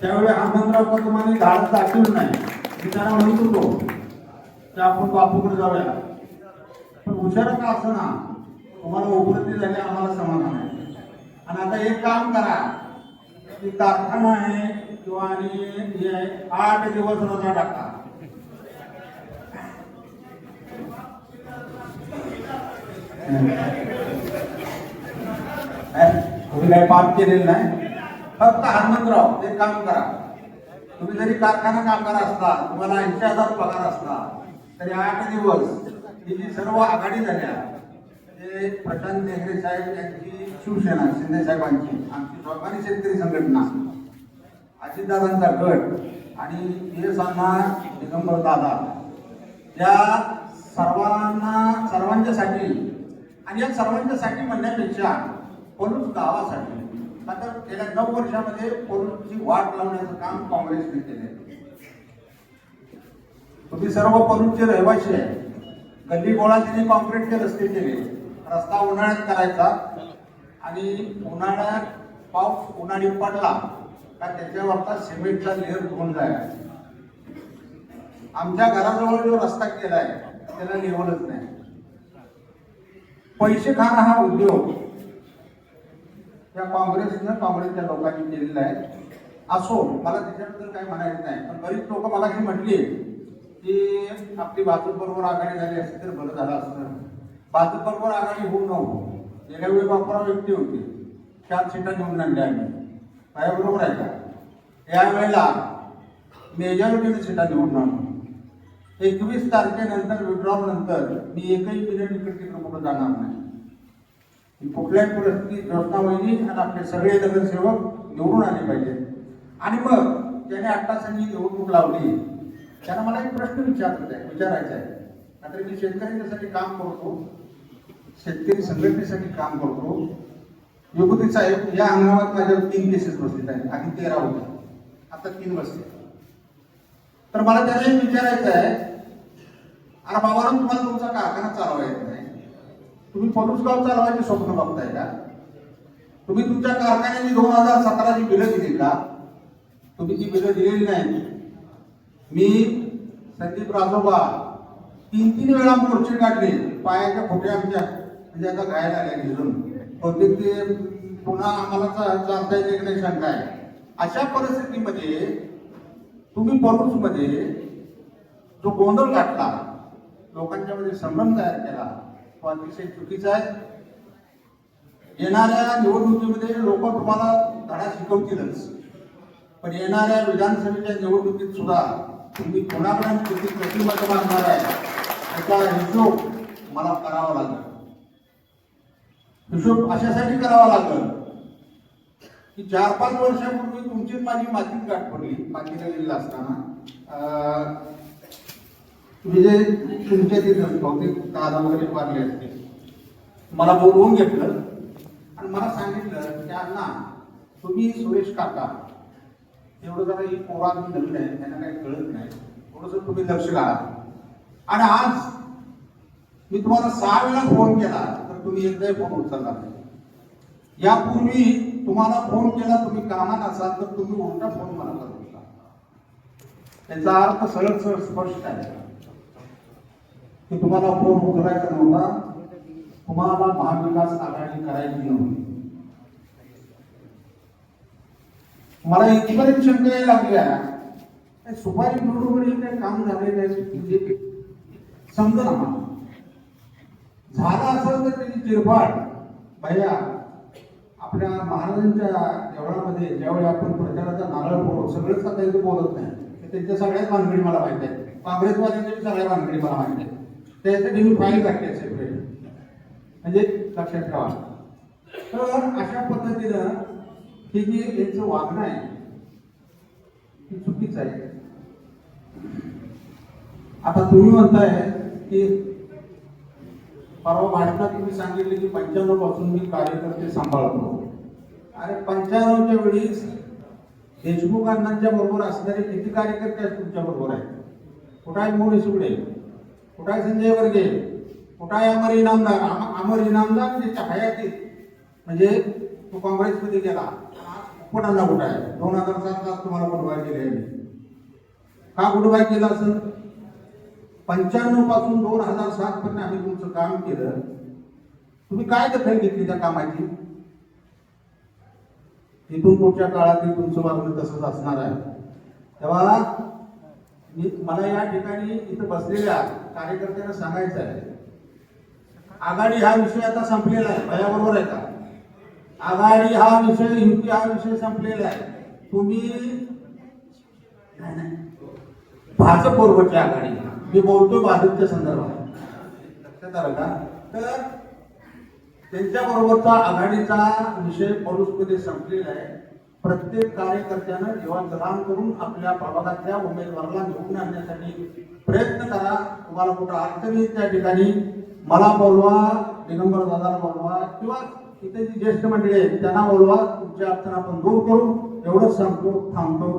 त्यावेळी हनुमंतराव कदमाने धाड दाखवलं नाही. मी त्यांना म्हणत होतो की आपण बापूकडे जाऊया. पण हुशार का असं ना तुम्हाला उपलब्धी झाली आम्हाला समाधान आहे. आणि आता एक काम करा. की कारखाना आहे किंवा आणि हे आहे, आठ दिवस रजा टाका. काय? तुम्ही काही पाप केलेलं नाही? फक्त हनुमंतराव एक काम करा. तुम्ही जरी कारखाना कामगार असला तुम्हाला ऐंशी हजार पगार असला तरी आठ दिवस ही जी सर्व आघाडी झाल्या. ते प्रशांत नेहरे साहेब यांची शिवसेना शिंदे साहेबांची आमची स्वाभिमानी शेतकरी संघटना. अजितदादांचा गट आणि एस दिगंबर दादा. या सर्वांना सर्वांच्यासाठी आणि या सर्वांच्यासाठी म्हणण्यापेक्षा पलूस गावासाठी आता गेल्या नऊ वर्षामध्ये पलूसची वाट लावण्याचं काम काँग्रेसने केले. तुम्ही सर्व पलूसचे रहिवासी आहे. गल्ली गोळा तिने कॉन्क्रीटचे रस्ते केले रस्ता उन्हाळ्यात करायचा. आणि उन्हाळ्यात पाऊस उन्हाळी पडला का त्याच्यावरचा सिमेंटचा लेअर धुवून जायचा. आमच्या घराजवळ जो रस्ता केलाय त्याला लेवलच नाही. पैसे खाणं हा उद्योग. त्या काँग्रेसनं काँग्रेसच्या लोकांनी केलेलं आहे. असो मला त्याच्याबद्दल काही म्हणायचं नाही. पण बरीच लोक मला हे म्हटली की आपली भाजप बरोबर आघाडी झाली असती तर बरं झालं असतं. भाजप बरोबर आघाडी होऊ नको. गेल्या वेळी बापराव व्यक्ती होती. चार सीटा घेऊन आणल्या आम्ही. काय बरोबर आहे का? यावेळेला मेजॉरिटीने सीटा निवडून आणू. एकवीस तारखेनंतर विड्रॉल नंतर मी एकही मिनिट इकडे तिकडे कुठं जाणार नाही. ही कुठल्याही परिस्थितीत ज्योत्ना वहिनी आणि आपले सगळे नगरसेवक निवडून आले पाहिजे. आणि मग ज्याने अट्टासांनी निवडणूक लावली त्यांना मला एक प्रश्न विचारत आहे विचारायचा आहे. आता मी शेतकऱ्यांच्यासाठी काम करतो शेतकरी संघटनेसाठी काम करतो. योगती साहेब या हंगामात माझ्यावर तीन केसेस बसलेत आहेत. आधी तेरा होत्या आता तीन बसले तर मला त्याला एक विचारायचं आहे अरे बाबा तुम्हाला तुमचा कारखाना चालवायचा आहे. तुम्ही पलूस चालवायचे स्वप्न बघताय का? तुम्ही तुमच्या कारखान्याची दोन हजार सतराची बिलं दिली का? तुम्ही ती बिलं दिलेली नाही मी संदीप राजोबा तीन तीन वेळा मोर्चे काढले पायाच्या खोट्या आमच्या म्हणजे आता घायला आल्या घेऊन बहुतेक ते पुन्हा आम्हाला चालता येते नाही शंका आहे. अशा परिस्थितीमध्ये तुम्ही मध्ये जो गोंधळ घातला लोकांच्या मध्ये संभ्रम तयार केला तो अतिशय चुकीचा आहे. येणाऱ्या निवडणुकीमध्ये लोक तुम्हाला धडा शिकवतीलच. पण येणाऱ्या विधानसभेच्या निवडणुकीत सुद्धा तुम्ही कोणापर्यंत किती कशी मागणार आहे त्याचा हिशोब मला करावा लागेल. हिशोब अशासाठी करावा लागेल की चार पाच वर्षापूर्वी तुमची माझी मातीत गाठ पडली मातीला गेलेला असताना. अं, तुम्ही जे तुमच्या तिथं बहुतेक दादा वगैरे मारले असते मला बोलवून घेतलं. आणि मला सांगितलं की अण्णा तुम्ही सुरेश काका. एवढं जरा ही पोरात नवीन आहे त्यांना काही कळत नाही. थोडंसं तुम्ही लक्ष घाला. आणि आज मी तुम्हाला सहा वेळा फोन केला तर तुम्ही एकदाही फोन उचलला नाही. यापूर्वी तुम्हाला फोन केला तुम्ही कामात असाल तर तुम्ही उलटा फोन मला करत होता त्याचा अर्थ सरळ सरळ स्पष्ट आहे. की तुम्हाला फोन करायचा नव्हता. तुम्हाला महाविकास आघाडी करायची नव्हती. मला इथपर्यंत शंका यायला लागल्या सुपारी बरोबर काही काम झालेलं आहे समजा ना. मला. झालं असेल तर त्याची चिरफाड. भैया आपल्या महाराजांच्या देवळामध्ये ज्यावेळी आपण प्रचाराचा नारळ फोडू सगळंच आता इथे बोलत नाही. त्यांच्या सगळ्याच भानगडी मला माहिती आहे काँग्रेसवाल्यांच्या सगळ्या भानगडी मला माहिती आहे त्यासाठी मी फाईल टाकते सेपरेट म्हणजे लक्षात ठेवा. तर अशा पद्धतीनं हे जे यांचं वागणं आहे हे चुकीचं आहे. आता तुम्ही म्हणताय की परवा भाषणात तुम्ही सांगितले की पंच्याण्णवपासून मी कार्यकर्ते सांभाळतो. अरे पंच्याण्णवच्या वेळीस देशमुख अण्णांच्या बरोबर असणारे किती कार्यकर्ते आहेत तुमच्या बरोबर आहेत? कुठं आहे मोरे सुगडे कुठं आहे संजय वर्गे? कुठं आहे अमर इनामदार अमर इनामदार म्हणजे हयातीत म्हणजे तो काँग्रेसमध्ये गेला. कुठं कुठं आहे दोन हजार सात लाख तुम्हाला गुडबाय केले आहे का गुडबाय केला असं? पंच्याण्णवपासून दोन हजार सात पर्यंत आम्ही तुमचं काम केलं. तुम्ही काय दखल घेतली त्या कामाची? तिथून पुढच्या काळातही तुमचं वागणं तसंच असणार आहे. तेव्हा मी मला या ठिकाणी इथं बसलेल्या कार्यकर्त्यांना सांगायचं आहे. आघाडी हा विषय आता संपलेला आहे भयाबरोबर आहे का? आघाडी हा विषय युती हा विषय संपलेला आहे. तुम्ही भाजप बरोबरची आघाडी. मी बोलतो भाजपच्या संदर्भात. लक्षात आलं का? तर त्यांच्या बरोबरचा आघाडीचा विषय परुषमध्ये संपलेला आहे. प्रत्येक कार्यकर्त्यानं जीवांतरान करून आपल्या प्रभागातल्या उमेदवाराला निवडून आणण्यासाठी प्रयत्न करा. तुम्हाला कुठं अडचणी त्या ठिकाणी मला बोलवा दिगंबर दादाला बोलवा किंवा इथे जी ज्येष्ठ मंडळी आहेत त्यांना बोलवा. तुमच्या अडचण आपण दूर करू. एवढंच सांगतो थांबतो.